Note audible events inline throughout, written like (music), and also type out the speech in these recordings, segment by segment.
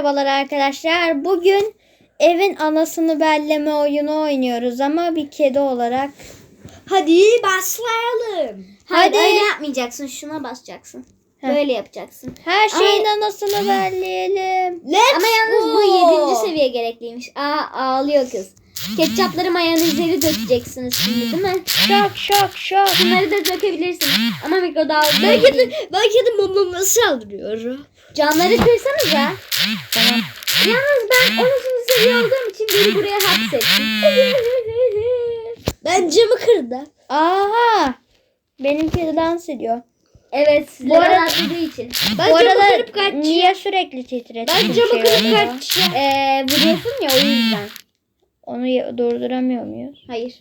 merhabalar arkadaşlar. Bugün evin anasını belleme oyunu oynuyoruz ama bir kedi olarak. Hadi başlayalım. Hadi. Hayır öyle yapmayacaksın. Şuna basacaksın. Heh. Böyle yapacaksın. Her şeyin anasını belleyelim. Let's Ama yalnız bu yedinci seviye gerekliymiş. Aa ağlıyor kız. Ketçapları mayonezleri dökeceksiniz şimdi değil mi? Şok şok şok. Bunları da dökebilirsin. Ama mikrodalgada Belki değil. de, belki de mamama saldırıyorum. Camları kırsanıza. Tamam. Yalnız ben 13. seviye olduğum için beni buraya hapsettin. (laughs) Ben camı kırdım. Aha. Benim kedi dans ediyor. evet Bu arada- için. Ben Bu arada kırıp kaçacağım. niye sürekli titretiyor? Ben camı kırıp kaçacağım. Ee, vuruyorsun ya o yüzden. Onu ya- durduramıyor muyuz? Hayır.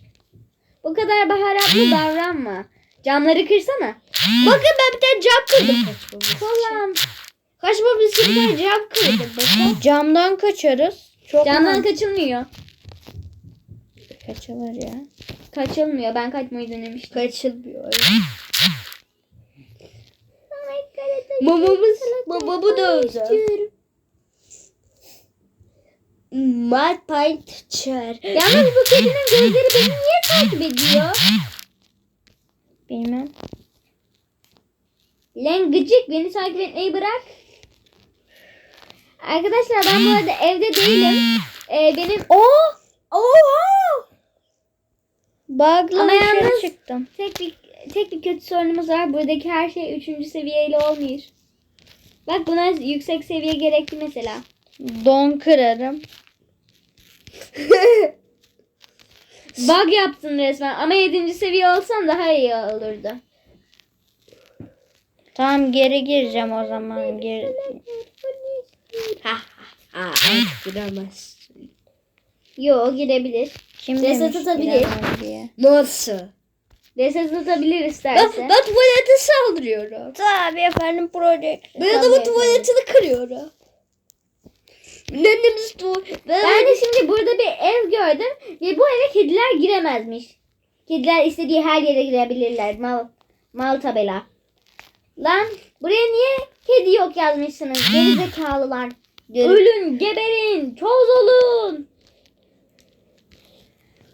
Bu kadar baharatlı davranma. Camları kırsana. Bakın ben bir tane cam kırdım kaçmamız bir (clears throat) tane cam kırdım. Bakın. Camdan kaçarız. Çok Camdan mu- kaçılmıyor. kaçılır ya. Kaçılmıyor. Ben kaçmayı denemiştim. Kaçılmıyor. Mamamız babamı dövdü. My pint chair. Yalnız bu kedinin (clears throat) gözleri beni niye takip ediyor? Bilmem. Lan gıcık beni takip etmeyi bırak. Arkadaşlar ben bu arada evde değilim. (gasps) Ee, benim O Oha! bug'la Ama yalnız- çıktım. tek bir tek bir kötü sorunumuz var. Buradaki her şey 3. seviyeyle olmuyor. Bak buna yüksek seviye gerekli mesela. Don kırarım. (laughs) Bug yaptın resmen ama 7. seviye olsan daha iyi olurdu. Tamam geri gireceğim o zaman. Geri... Ha ha ha. artık giremezsin. Yo girebilir. Kim atabilir. giremem diye. Nasıl? Reset atabilir Ben, isterse. ben tuvalete saldırıyorum. Tabii efendim project. Ben adamın tuvaletini kırıyorum. Nenemiz tu ben, Ben de şimdi burada bir ev gördüm ve bu eve kediler giremezmiş. Kediler istediği her yere girebilirler. Mal, mal tabela. Lan buraya niye kedi yok yazmışsınız? Gerizekalılar. Ölün, geberin, toz olun.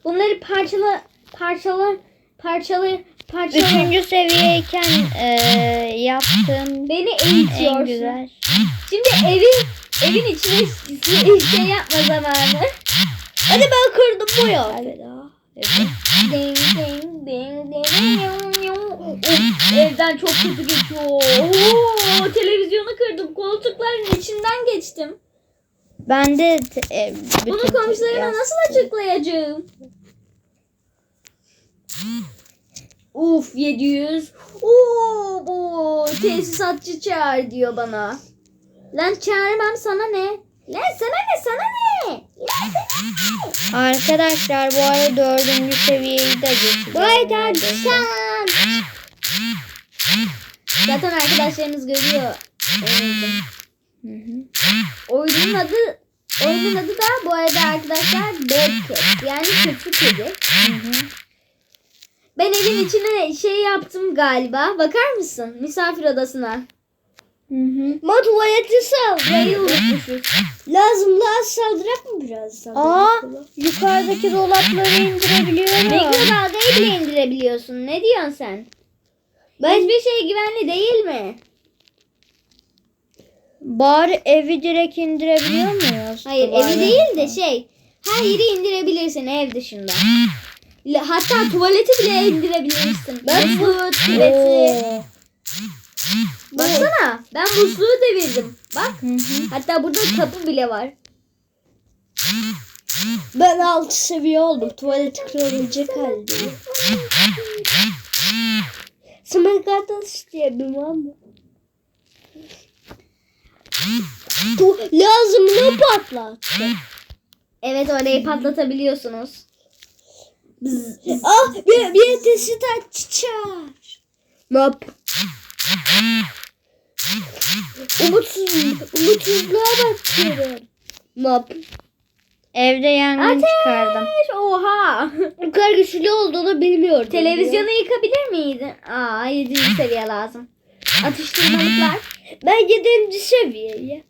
Bunları parçala, parçala, parçalı, parçalı. Üçüncü seviyeyken eee yaptığım Beni en eğitiyorsun. güzel. Şimdi evin, evin içine şey yapma zamanı. hadi ben kırdım bu ya. Ding ding ding yum. Of, Evden çok kötü geçiyor. Oo, televizyonu kırdım. Koltukların içinden geçtim. Ben de e, Bunu komşularıma nasıl açıklayacağım? Uf 700. Oo bu tesisatçı çağır diyor bana. Lan çağırmam sana ne? Ne sana ne? Sana ne? Arkadaşlar bu arada dördüncü seviyeyi de geçeceğim. Vay tavşan. Zaten arkadaşlarımız görüyor. Hı hı. Oyunun adı oyunun adı da bu arada arkadaşlar Bad Cat. Yani kötü kedi. Hı hı. Ben evin içine şey yaptım galiba. Bakar mısın? Misafir odasına. Hı hı. Ben tuvalete saldır. Burayı unutmuşuz. Lazım daha saldırak mı biraz? Saldırak Aa mı? yukarıdaki dolapları indirebiliyorum. Mikrodalgayı bile indirebiliyorsun. Ne diyorsun sen? Ben Hiçbir şey güvenli değil mi? Bari evi direkt indirebiliyor muyuz? Hayır evi değil de şey. Her yeri indirebilirsin ev dışında. Hatta tuvaleti bile indirebilirsin. Ben- Musluğu, tuvaleti. Oo. Baksana ben musluğu devirdim. Bak. Hatta burada kapı bile var. ben altı seviye oldum. Tuvalet kırabilecek haldeyim. Smartkarttan isteyelim ama. Tu lazım ne patlattı? Evet orayı patlatabiliyorsunuz. Ah bir, bir tesi taç çağır. Map. Umutsuz, umutsuzluğa bakıyorum. Map. Evde yangın çıkardım. Oha. Bu kadar güçlü olduğunu bilmiyordum. Televizyonu yıkabilir miydin? Aa 7. seviye lazım. Atıştırmalıklar. Ben 7. seviyeye.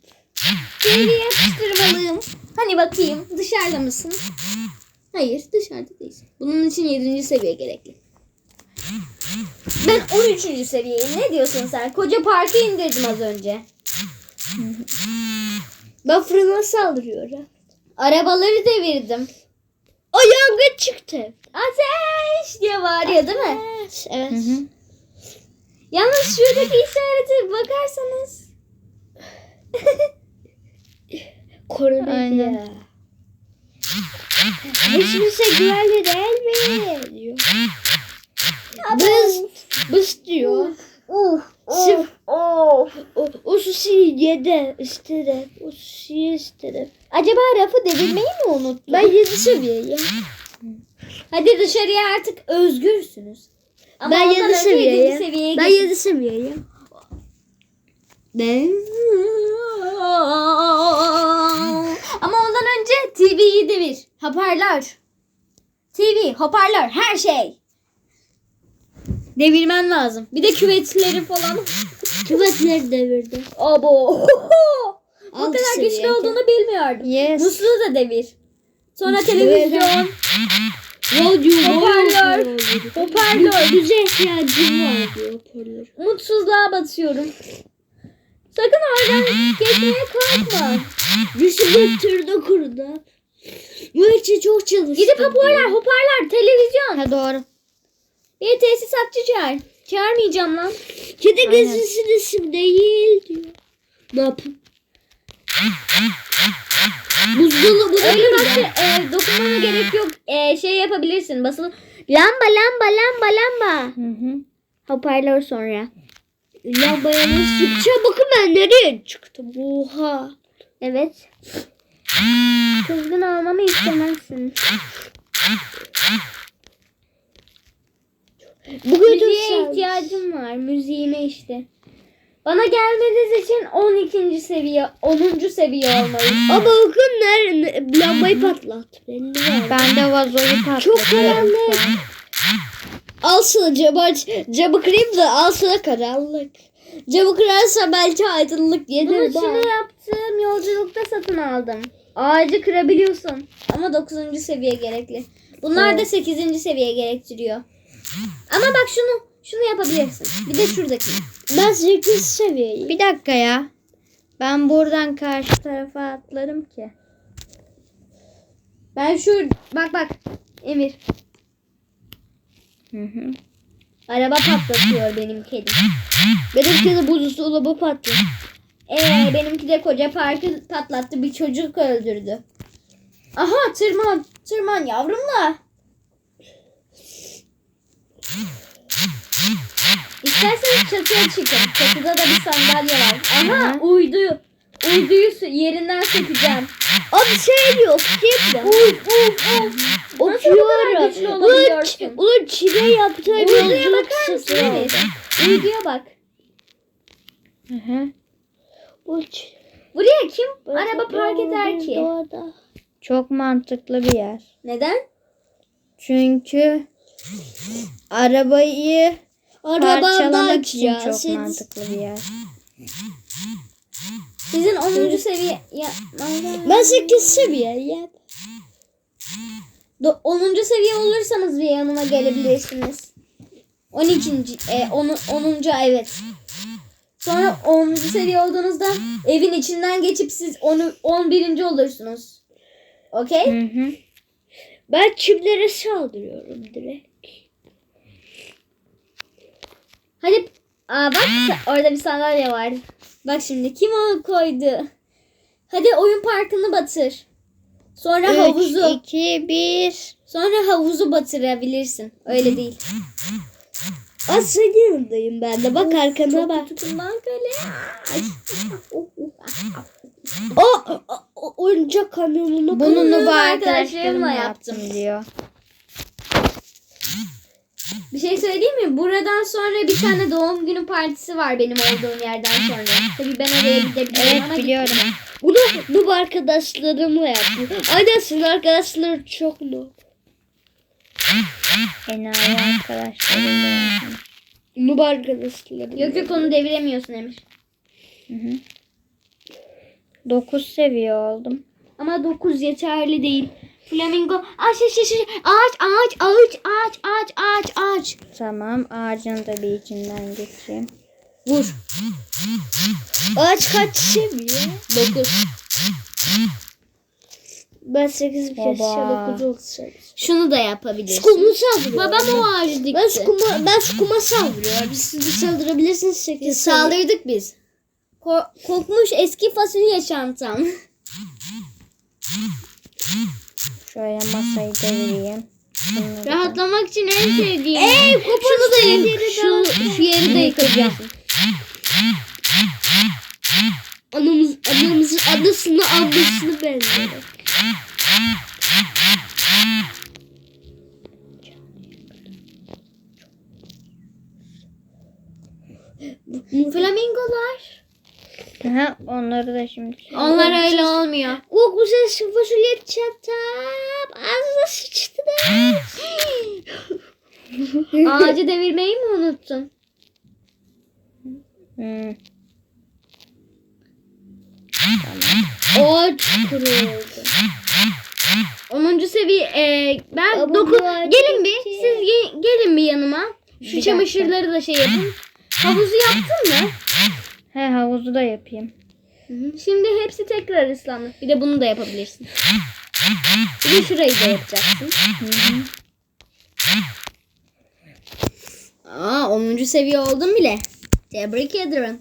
TV'ye yapıştırmalıyım. Hani bakayım dışarıda mısın? Hayır dışarıda değilsin. Bunun için 7. seviye gerekli. Ben 13. seviyeyim. Ne diyorsun sen? Koca parkı indirdim az önce. Ben fırına saldırıyorum. Arabaları devirdim. O yangın çıktı. Ateş diye bağırıyor değil mi? Evet. Hı hı. Yalnız şuradaki işarete bakarsanız. (laughs) Korona Aynen. ya. Hiçbirse güvenli değil mi? Diyor. Bız, bız diyor. Uf, Sırf- of. O, o sushi'yi yedi istedim. O sushi'yi istedim. Acaba rafı devirmeyi mi unuttu? Ben yedi seviyeyim. Hadi dışarıya artık özgürsünüz. Ama Ben ondan yedi önce seviyeyim. yedinci seviyeye Ben geçin. yedi seviyeyim. Ne? Ama ondan önce TV'yi devir. Hoparlör. TV, hoparlör, her şey. Devirmen lazım. Bir de (laughs) küvetleri falan. Küvetleri devirdi. Abo. (laughs) Bu kadar güçlü olduğunu bilmiyordum. Yes. Musluğu da devir. Sonra televizyon, Radyo Hoparlör. hoparlör. Bize ihtiyacım var diyor hoparlör. Mutsuzluğa batıyorum. Sakın oradan geçmeye kalkma. Bisiklet türde kurdu. Bu için çok çalıştım. Gidip hoparlör, hoparlör, televizyon. Ha doğru. Bir tesisatçı çağır. Çağırmayacağım lan. Kedi gezisinin isim değil diyor. Ne yapayım? Buzdolabı da Öyle başka e, dokunmana gerek yok. E, şey yapabilirsin. Basılı. Lamba lamba lamba lamba. Hı hı. Hoparlör sonra. Lambaya nasıl çıkacağım? Bakın ben nereye çıktım. Oha. Evet. Kızgın olmamı istemezsin. Bugün Müziğe ihtiyacım var. Müziğime işte. Bana gelmeniz için 12. seviye, 10. seviye olmalıyız. Ama bakın nerede lambayı var. Ben de vazoyu patlatıyorum. Çok karanlık. Al sana camı aç. Camı kırayım da al sana karanlık. Camı kırarsa belki aydınlık Bunu gelir. Çin'e yaptığım yolculukta satın aldım. Ağacı kırabiliyorsun. Ama 9. seviye gerekli. Bunlar da 8. seviye gerektiriyor. Ama bak şunu. Şunu yapabilirsin. Bir de şuradaki. Ben 8 seviyeyim. Bir dakika ya. Ben buradan karşı tarafa atlarım ki. Ben şu bak bak Emir. Hı hı. Araba patlatıyor benim kedim. Benimki de buzdolabı patladı. Ee, benimki de koca parkı patlattı. Bir çocuk öldürdü. Aha tırman. Tırman yavrumla. İsterseniz çatıya çıkın. Çatıda da bir sandalye var. Aha uydu. Uyduyu yerinden sökeceğim. Abi şey diyor. Nasıl bu kadar güçlü Ulan, olabiliyorsun? ulan Çin'e yaptığı bir Uyduya bakar mısın aldı. Uyduya bak. Hı hı. Bu Ç- Buraya kim araba park eder ki? Doğada. Çok mantıklı bir yer. Neden? Çünkü arabayı parçalamak için çok Siz- mantıklı bir yer. Sizin 10. seviye ya, Ben 8 seviyeyim. Do- 10. seviye olursanız bir yanıma gelebilirsiniz. 12. E, 10. 10. evet. Sonra 10. seviye olduğunuzda evin içinden geçip siz 10, 11. olursunuz. Okey? Hı hı. Ben çimlere saldırıyorum direkt. Hadi Aa bak orada bir sandalye var. Bak şimdi kim onu koydu? Hadi oyun parkını batır. Sonra 3, havuzu. 2, 1. Sonra havuzu batırabilirsin. Öyle değil. Senin yanındayım ben de. Bak arkana bak. Tutun lan köle. Ay. O, o, o oyuncak kamyonunu Bunu Bunu Nuba arkadaşlarımla yaptım diyor. Bir şey söyleyeyim mi? Buradan sonra bir tane (gasps) doğum günü partisi var benim olduğum yerden sonra. Tabii ben oraya (gasps) gidebilirim Evet ama biliyorum. gitmem. Bunu noob arkadaşlarımla yaptım. Aynen senin arkadaşların çok noob. Enayi arkadaşlarıyla yaptım. Noob arkadaşlarım. Yok yok onu deviremiyorsun Emir. Hı hı. 9 seviye oldum. Ama 9 yeterli değil. Flamingo. Aç aç aç ağaç ağaç ağaç ağaç ağaç ağaç ağaç. Tamam ağacın da bir içinden geçeyim. Vur. Ağaç kaç şişemiyor? Dokuz. Ben sekiz bir kez şey, dokuz. Şunu da yapabilirsin. Skumu saldır. Babam o ağacı dikti. Ben skuma, ben skuma saldırıyorum. Siz de saldırabilirsiniz sekiz. Saldırdık biz. Ko kokmuş eski fasulye çantam. Şöyle masayı devireyim. Da- Rahatlamak için en sevdiğim. Ey Şunu da yık. Şu, şu yeri de yıkacağım. Anamız, anamızın anasını annesini benziyor. Flamingolar. Aha, onları da şimdi. Onlar öyle olmuyor. Kokmuş eski fasulye çatam. Ağzına sıçtı da. (gasps) Ağacı devirmeyi mi unuttun? Hmm. Ağaç kuruyordu. 10. seviye e, ben Baba, 9 bu ağacı gelin bir bitti. siz ge- gelin bir yanıma. Şu Bir dakika. çamaşırları da şey yapın. Havuzu yaptın mı? He havuzu da yapayım. Şimdi hepsi tekrar ıslandı. Bir de bunu da yapabilirsin. Bir de şurayı da yapacaksın. Aa 10. seviye oldum bile. Tebrik ederim.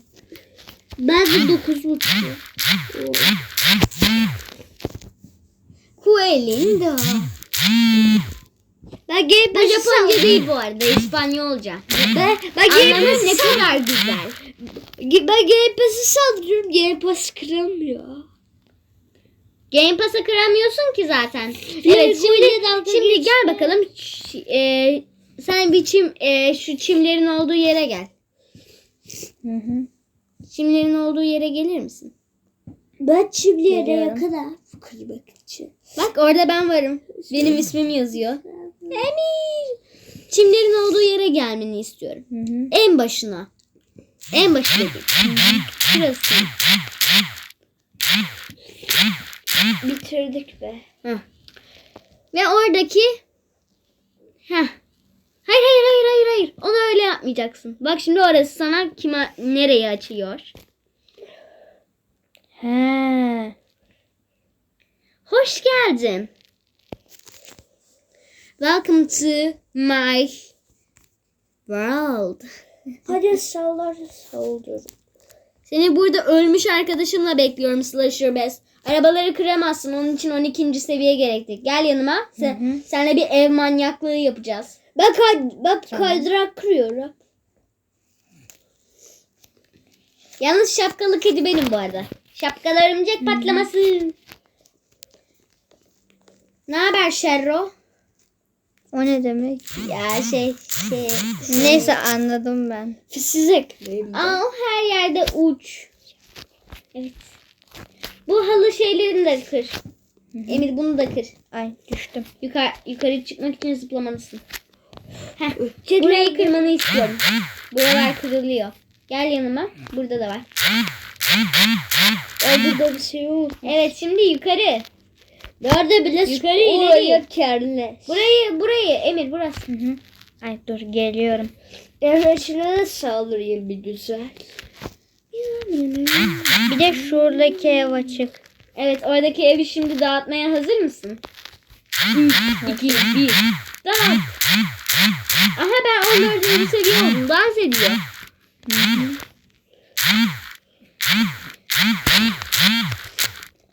Ben de 9 mutlu. Kuelinda. Ben game Bu Japonca değil bu arada. İspanyolca. Ben, ben Anlamı ne kadar güzel. ben game Pass'i saldırıyorum. Game Pass kıramıyor. Game Pass'a kıramıyorsun ki zaten. Evet şimdi şimdi gel bakalım. Ş- e, sen bir çim e, şu çimlerin olduğu yere gel. Hı hı. Çimlerin olduğu yere gelir misin? Ben çiftliğe Geliyorum. kadar kırmak için. Bak orada ben varım. Benim ismim yazıyor. Emir. Çimlerin olduğu yere gelmeni istiyorum. Hı hı. En başına. En başına. Şurası. Bitirdik be. Ve oradaki Heh. Hayır hayır hayır hayır hayır. Onu öyle yapmayacaksın. Bak şimdi orası sana kime nereye açıyor. He. Hoş geldin. Welcome to my world. Hadi sallar saldır. Seni burada ölmüş arkadaşımla bekliyorum Slasher Best. Arabaları kıramazsın. Onun için 12. seviye gerekti. Gel yanıma. Sen, Seninle bir ev manyaklığı yapacağız. Ben, kay ben kaydırak kırıyorum. Yalnız şapkalı kedi benim bu arada. Şapkalı örümcek patlamasın. Ne haber Şerro? O ne demek? Ya şey şey. Neyse anladım ben. Kırayım. Aa o her yerde uç. Evet. Bu halı şeylerini de kır. Emir bunu da kır. Ay düştüm. Yukarı, yukarı çıkmak için zıplamalısın. Heh, burayı kırmanı istiyorum. Buralar kırılıyor. Gel yanıma. Burada da var. Orada bir şey yok. Evet şimdi yukarı. Nerede bile Yukarı, ileri. kerle. Burayı burayı Emir burası. Hı hı. Ay dur geliyorum. Evreçine de saldırayım bir güzel. Bir de şuradaki ev açık. Evet oradaki evi şimdi dağıtmaya hazır mısın? 3, 2, 1. Dağıt. Aha ben 14. seviye oldum. Dans ediyor.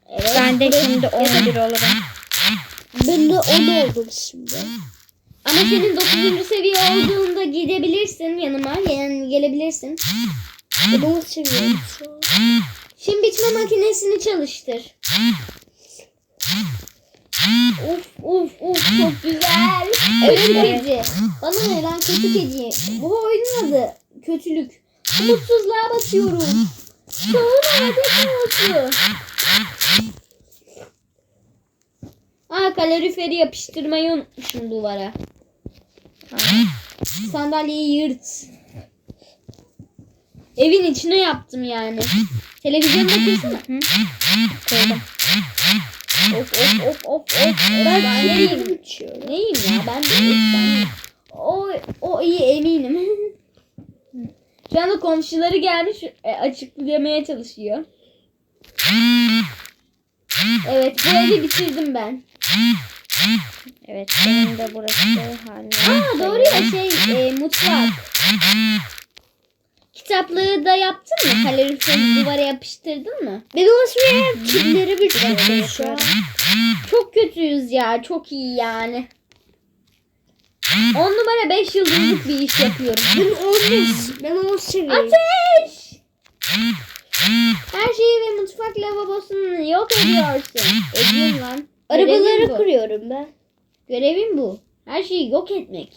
Evet. Ben de şimdi 11 olurum. Ben de 10 oldum şimdi. Ama senin 9. seviye olduğunda gidebilirsin yanıma. Yani gelebilirsin. Şu an. Şimdi biçme makinesini çalıştır. Of of of çok güzel. Evet kedi. Bana ne lan kötü kedi. Bu oyunun adı kötülük. Umutsuzluğa batıyorum. Aa kaloriferi yapıştırmayı unutmuşum duvara. Sandalyeyi yırt. Evin içine yaptım yani. Kırsana. Hı. Koydum. Of of of of of. Ben neyim? Neyim ya ben de. O, o iyi eminim. Şu anda komşuları gelmiş e, açıklamaya çalışıyor. Evet bu evi bitirdim ben. Evet benim de burası haline. Aa doğru ya şey e, mutfak. Kitaplığı da yaptın mı? Kaloriferi duvara yapıştırdın mı? Ben o sıraya bitiriyorum şu an. Çok kötüyüz ya. Çok iyi yani. 10 numara 5 yıldızlık bir iş yapıyorum. Ben 15. Ben 10 seviyeyim. Ateş! Her şeyi ve mutfak lavabosunu yok ediyorsun. Ediyorum lan. Görevim Arabaları bu. kuruyorum ben. Görevim bu. Her şeyi yok etmek.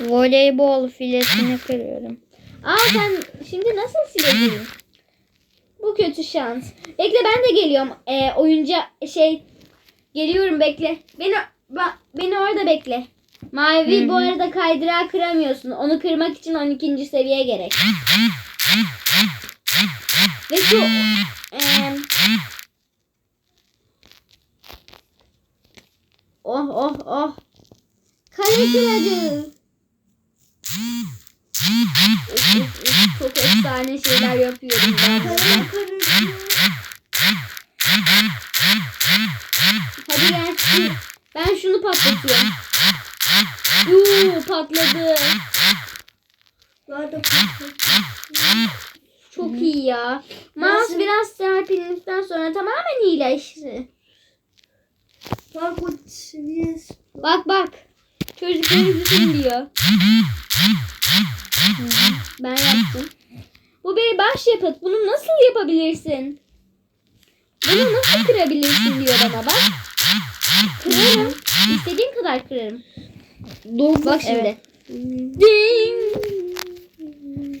Voleybol filesini kırıyorum. Aa sen şimdi nasıl sileceksin? Bu kötü şans. Bekle ben de geliyorum. Ee, oyunca şey geliyorum bekle. Beni ba- beni orada bekle. Mavi bu arada kaydırağı kıramıyorsun. Onu kırmak için 12. seviye gerek. Ve şu eee, Oh oh oh. Kale kıracağız. Çok efsane şeyler yapıyorum ben. Hadi gel. Ben şunu patlatıyorum. Yuu patladı. Çok iyi ya. Mouse Nasıl? biraz serpildikten sonra tamamen iyileşti. Bak bak. Çocuk beni diyor. Ben yaptım. Bu bir baş yapıt. Bunu nasıl yapabilirsin? Bunu nasıl kırabilirsin diyor bana bak. Kırarım. İstediğin kadar kırarım. Bak şimdi. Evet. Ding.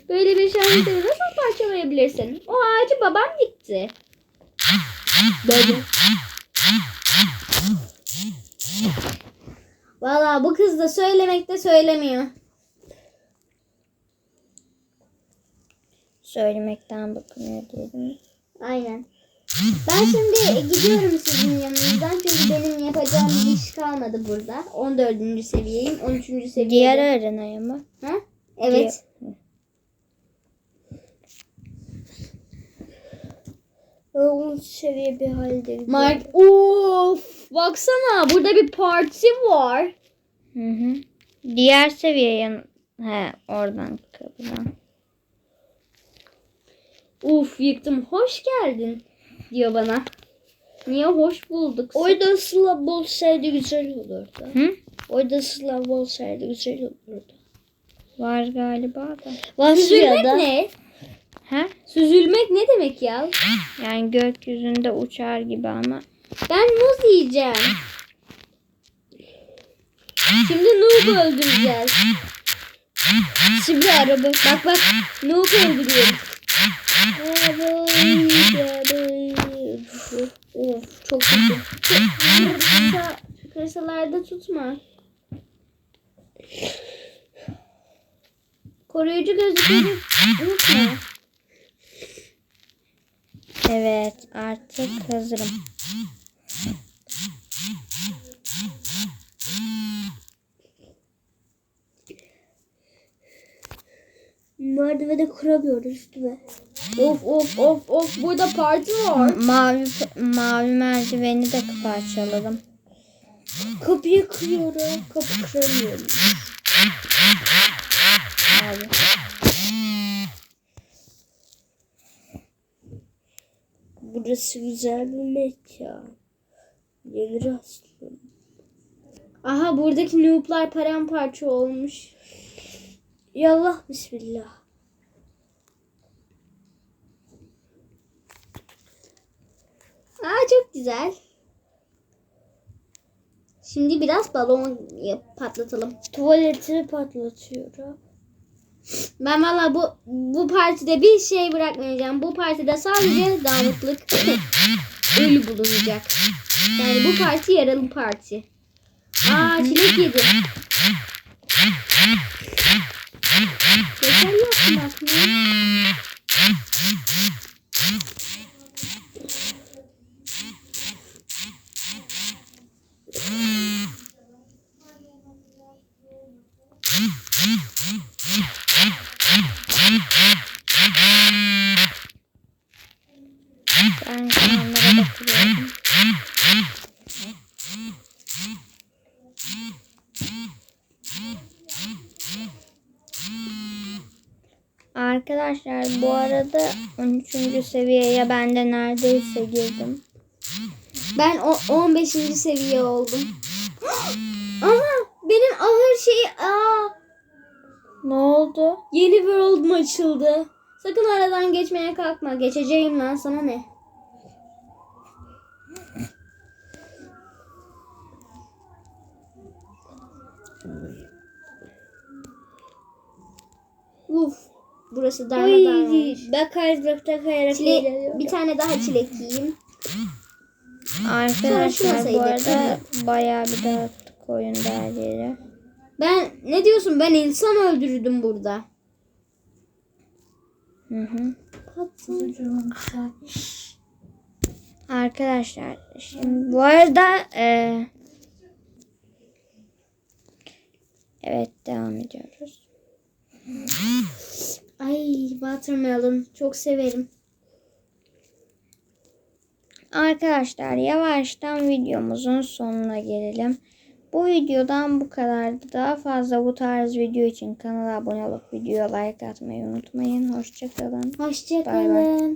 Böyle bir şansları nasıl parçalayabilirsin? O ağacı babam dikti. Böyle. Valla bu kız da söylemekte söylemiyor. Söylemekten bakmıyor diyelim. Aynen. Ben şimdi gidiyorum sizin yanınızdan çünkü benim yapacağım bir iş kalmadı burada. 14. seviyeyim, 13. seviyeyim. Diğer arenaya mı? Ha? Evet. Ben 10 seviye bir halde. Mark of baksana burada bir parti var. Hı hı. Diğer seviye yan... He oradan kapıdan. Uf yıktım. Hoş geldin diyor bana. Niye hoş bulduk? Orada sılav olsaydı güzel olurdu. Hı? Orada sılav olsaydı güzel olurdu. Var galiba da. Var Süzülmek da. ne? He? Süzülmek ne demek ya? Yani gökyüzünde uçar gibi ama. Ben muz yiyeceğim. Şimdi Noob'u öldüreceğiz. Şimdi araba. Bak bak Noob'u öldürüyoruz. Of çok kötü. Kırsa, kırsalarda tutma. Koruyucu gözlükleri unutma. Evet artık hazırım. Merdivene kuramıyoruz değil mi? Of of of of burada parti var. Mavi mavi merdiveni de parçaladım. Kapıyı kırıyorum. Kapı kıramıyorum. Abi. Burası güzel bir mekan. Gelir aslında. Aha buradaki noob'lar paramparça olmuş. Yallah bismillah. Aa çok güzel. Şimdi biraz balon patlatalım. Tuvaletini patlatıyorum. Ben valla bu bu partide bir şey bırakmayacağım. Bu partide sadece (gasps) dağınıklık (laughs) ölü bulunacak. Yani bu parti yaralı parti. Aa çilek yedi. (laughs) Yeter yaptım aslında. Ben şu anlara bakıyorum. Arkadaşlar bu arada 13. seviyeye ben de neredeyse girdim. Ben o 15. seviye oldum. (gasps) Ama benim ahır şeyi aa Ne oldu? yeni world mu açıldı? Sakın aradan geçmeye kalkma. Geçeceğim lan sana ne? Uf. Burası darmadağınmış. Ben kaydırakta kayarak Çile, bir tane daha çilek yiyeyim. Arkadaşlar bu arada bayağı bir dağıttık oyunda her yeri. Ben ne diyorsun? Ben insan öldürdüm burada. Hı hı. Arkadaşlar şimdi bu arada e, evet devam ediyoruz. Ay watermelon çok severim. Arkadaşlar yavaştan videomuzun sonuna gelelim. Bu videodan bu kadardı. Daha fazla bu tarz video için kanala abone olup videoya like atmayı unutmayın. Hoşçakalın. Hoşçakalın.